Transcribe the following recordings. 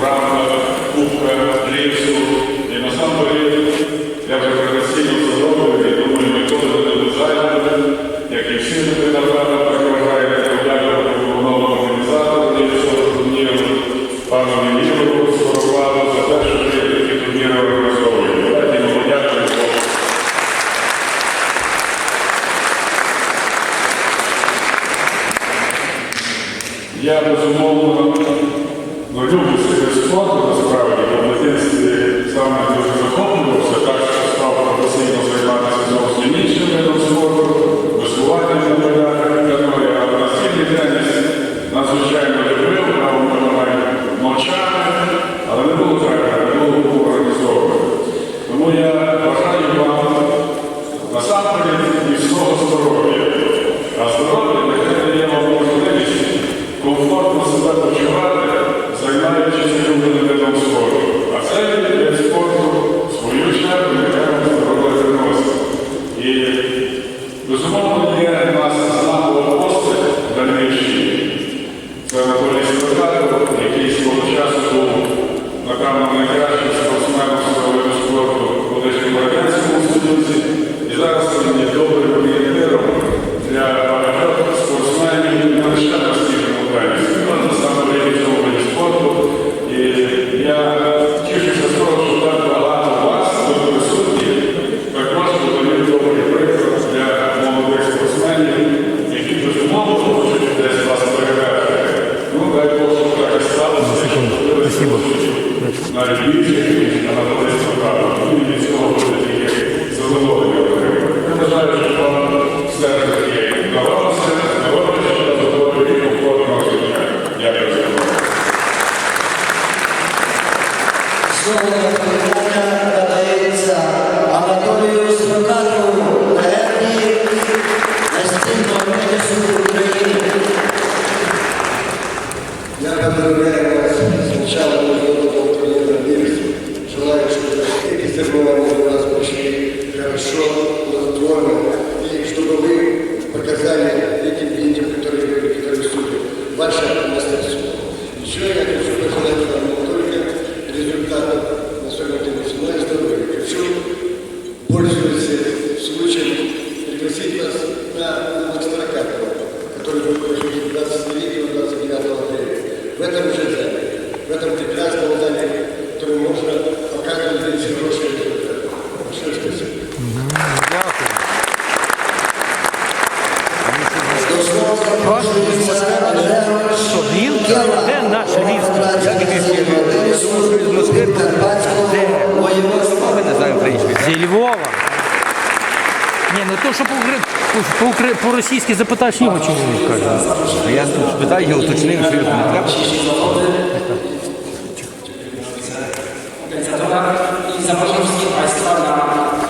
в рамках Кубка Львівську. І насамперед, я вже професійно здоровий, і думаю, ніколи не буде зайвим, як і всі люди, напевно, так вважаєте, подякувати головному організатору цього турніру, пану Ігору Скоровладу, за те, що ви такі турніри організовуєте. Давайте йому подякуємо. Я безумовно цей насправді, в дитинстві саме дуже захоплювався, так що став професійно займатися зовсім видом спорту, веслуванням на полях, каної, але настільки теніс надзвичайно любив, у мене ночами, але не було так, не було кого організовувати. Тому я бажаю вам насамперед прошли хорошо, плодотворно, и чтобы вы показали этим детям, которые были, которые судят, ваше мастерство. Еще я хочу пожелать вам не только результатов на своем теннисе, но и здоровья. Хочу, пользуясь случаем, пригласить вас на Макстаракатова, который будет проходить 29-29 апреля. В этом же Ні, ну то, що по- по- по- по-російськи запитаєш його, чому він каже. А я тут питаю, уточнив, що його не треба. i zapraszam wszystkich Państwa na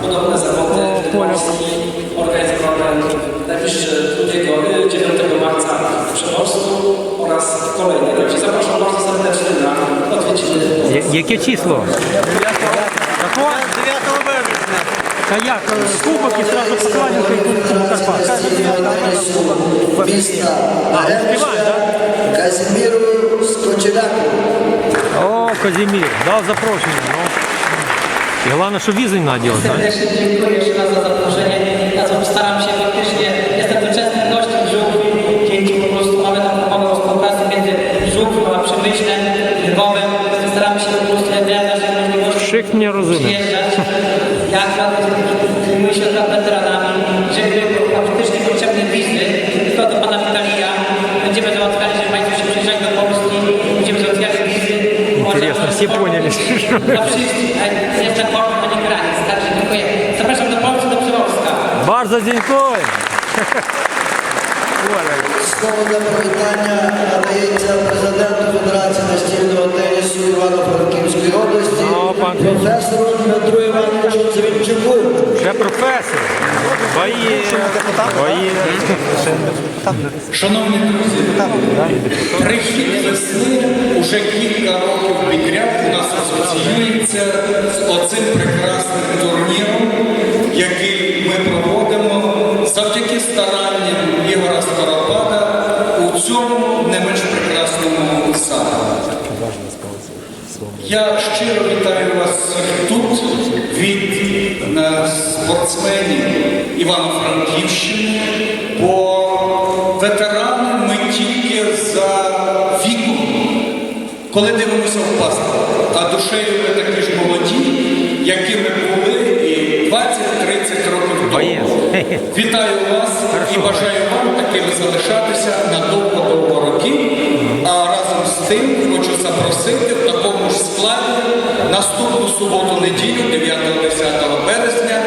podobne zawody polskie organizowane w najbliższe 2 9 marca w Przemorsku oraz kolejne. Także zapraszam bardzo serdecznie na odwiedziny Я- Яке число? Какое? 9 Як? е, Кубок і сразу покладінка і кубок Карпат. міста Співаємо, Казіміру Скочеляку. О, Казимир, дав запрошення. Ну. І головне, що візи не надо так? Serdecznie dziękuję jeszcze raz za zaproszenie. Ja się Polski, do Przymorska. Bardzo dziękuję. Слово для привітання надається президенту Федерації настільного тенісу Івано-Франківської області, професору Дмитру Івановичу Цивільчуку. Вже професор. Шановні друзі, прихід весни уже кілька років підряд у нас асоціюється з оцим прекрасним турніром, який ми проводимо завдяки старанням Ігора Скоропада у цьому не менш прекрасному саду. Я щиро вітаю вас всіх тут від е, спортсменів Івано-Франківщини, бо ветерани ми тільки за віком, коли дивимося в паспорт, а душею ми такі ж молоді, якими були і 20-30 років тому. Вітаю вас і бажаю вам такими залишатися на наступну суботу-неділю, 9-10 березня,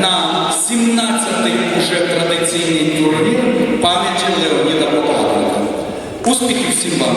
на 17-й уже традиційний турнір пам'яті Леоніда Попаденка. Успіхів всім вам!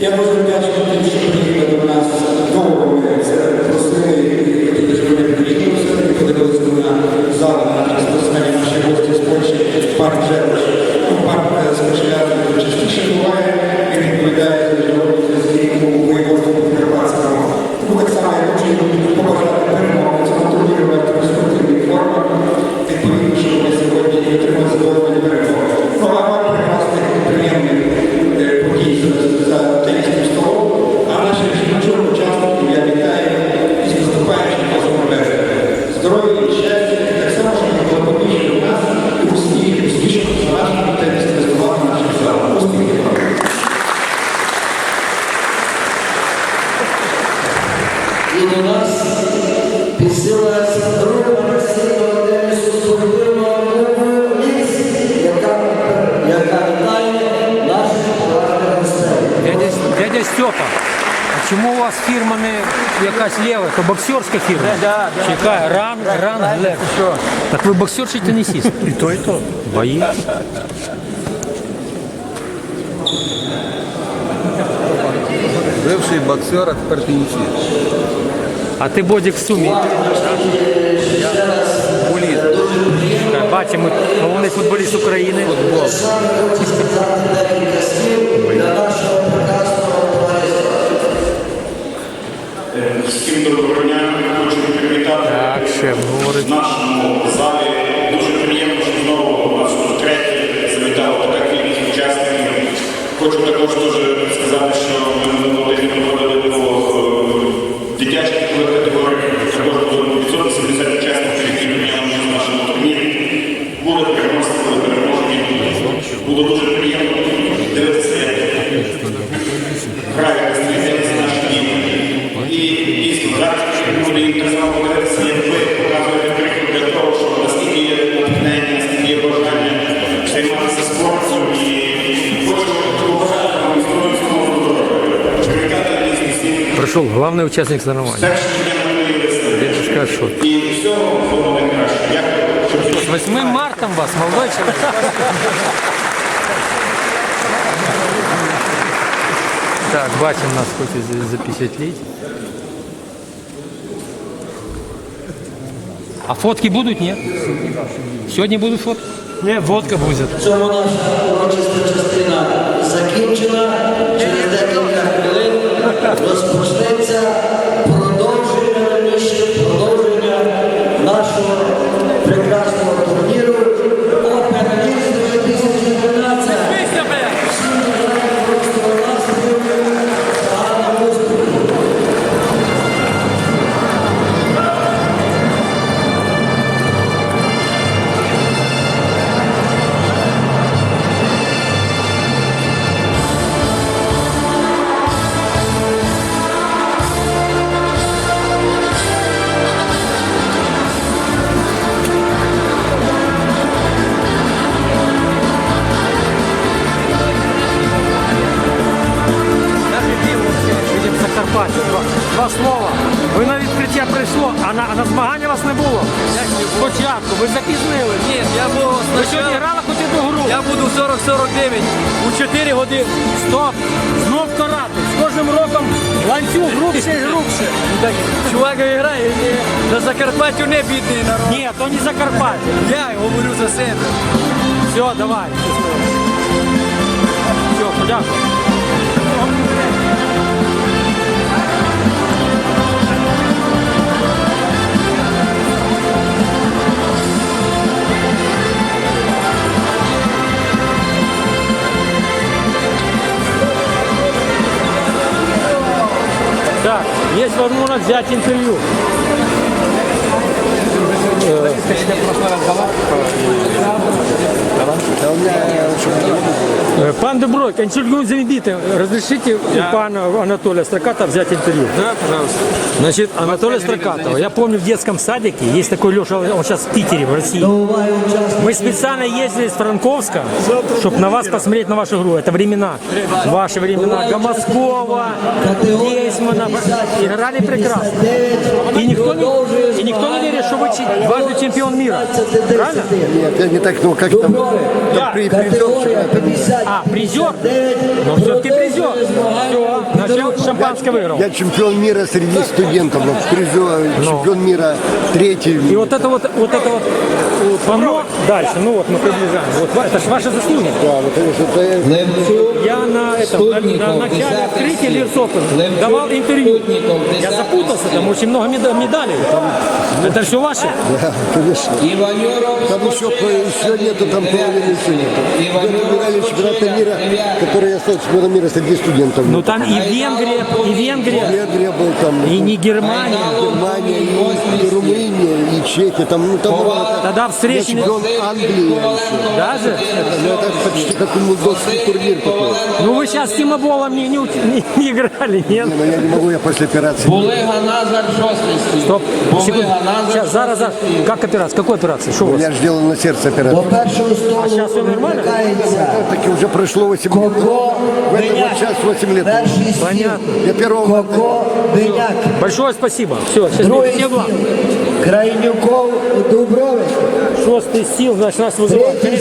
Я дуже вдячний тим, що приїхали до нас довго ми це просили і хотіли, щоб вони приїхали все-таки подивилися на зал, на спортсменів, наші гості з Польщі, парк Жерлиш. Ну, парк спочатку частіше І до нас підсилилася друга спортивного клубу «Ліс», яка, вітає наших гостей. Дядя, Степа, а чому у вас фірма не якась лева? То боксерська фірма? Да, да. Яка? Ран, ран, лев. Так ви боксер чи тенісіст? І то, і то. Бої. Бивший боксер, а тепер. А ти бодік в сумі. Буліт. Бачимо, головний футболіст України. Футбол. Всім доброго дня. Хочу привітати Так, шеф говорить. в нашому залі. Дуже приємно, що знову у нас тут третє завітала така кількість учасників. Хочу також теж сказати, що Було дуже приємно дивитися, як грають стрільці наші діти. І дійсно зараз буде інтересно подивитися, як ви показуєте приклад для того, що наскільки є натхнення, наскільки є бажання займатися спортом і хочу побажати вам знову здоров'я. Привітати дійсно всіх Прийшов головний учасник що? І всього всього найкраще. Дякую, 8 мартом вас, молодой чоловік. Так, бачимо нас хочуть за- запечатлеть. А фотки будуть, ні? Сьогодні будуть фотки? Ні, водка буде. Цьому наша урочиста частина закінчена. Через декілька хвилин розпочнеться ви запізнили. Ні, я був Ви сьогодні грали хоч одну гру. я буду 40-49 у 4 години. Стоп! Знов карати. З кожним роком ланцюг грубше і грубше. Так, чувак грає, ні, на Закарпаттю не бідний народ. Ні, то не Закарпаття. Я говорю за себе. Все, давай. Все, подякую. Есть возможность взять интервью. Э, Пан Дуброй, интервью заведите. Разрешите у пана Анатолия Строкатова взять интервью? Да, пожалуйста. Значит, Анатолий Строкатова. Я помню в детском садике, есть такой Леша, он сейчас в Питере, в России. Мы специально ездили с Франковска, чтобы на вас посмотреть, на вашу игру. Это времена, ваши времена. Гомоскова, Гейсмана. Играли прекрасно. И никто не, и никто не верит, что вы чи- дважды чемпион мира. Правильно? Нет, я не так, ну как там, Да. при, 50. А, призер? Ну, все-таки призер. Все, значит, шампанское выиграл. Я чемпион мира среди студентов, вот, призер, чемпион мира третий. И вот это вот, вот это вот панно дальше, ну вот мы приближаем. Вот это же ваши заслуги. Да, вот это, это, Я на этом, на, на начале открытия Лирсопа давал интервью. Я запутался, там очень много меда- медалей. Это все ваше? да, конечно. Там еще, еще нету, там половины нету. Идет финальный чемпионата мира, который я стал чемпионом мира среди студентов. Ну там и Венгрия, и Венгрия, Венгрия был там, и не Германия. Германия, и, и Румыния, и Чехия. Там, ну, там было, Тогда я встречи не- чемпион Англии. я еще. Даже? Ну, это почти как мудовский турнир такой. Ну вы сейчас с Тимоболом не, не, не- не играли, нет? Но я не могу, я после операции. Були Ганазар шостий. Стоп, секунду. Сейчас, зараз, зараз. Как операция? Какой операции? Что у вас? Я же сделал на сердце До операцию. першого столу щас все нормально? викликається Так уже прошло 8 лет. Коко В этом Беняк. вот сейчас 8 лет. Перший стіл. Понятно. Я первого Коко Беняк. Большое спасибо. Все, сейчас Другий всем стіл. вам. Крайнюков Дубрович. Шостый сил, значит, нас вызывают. Третій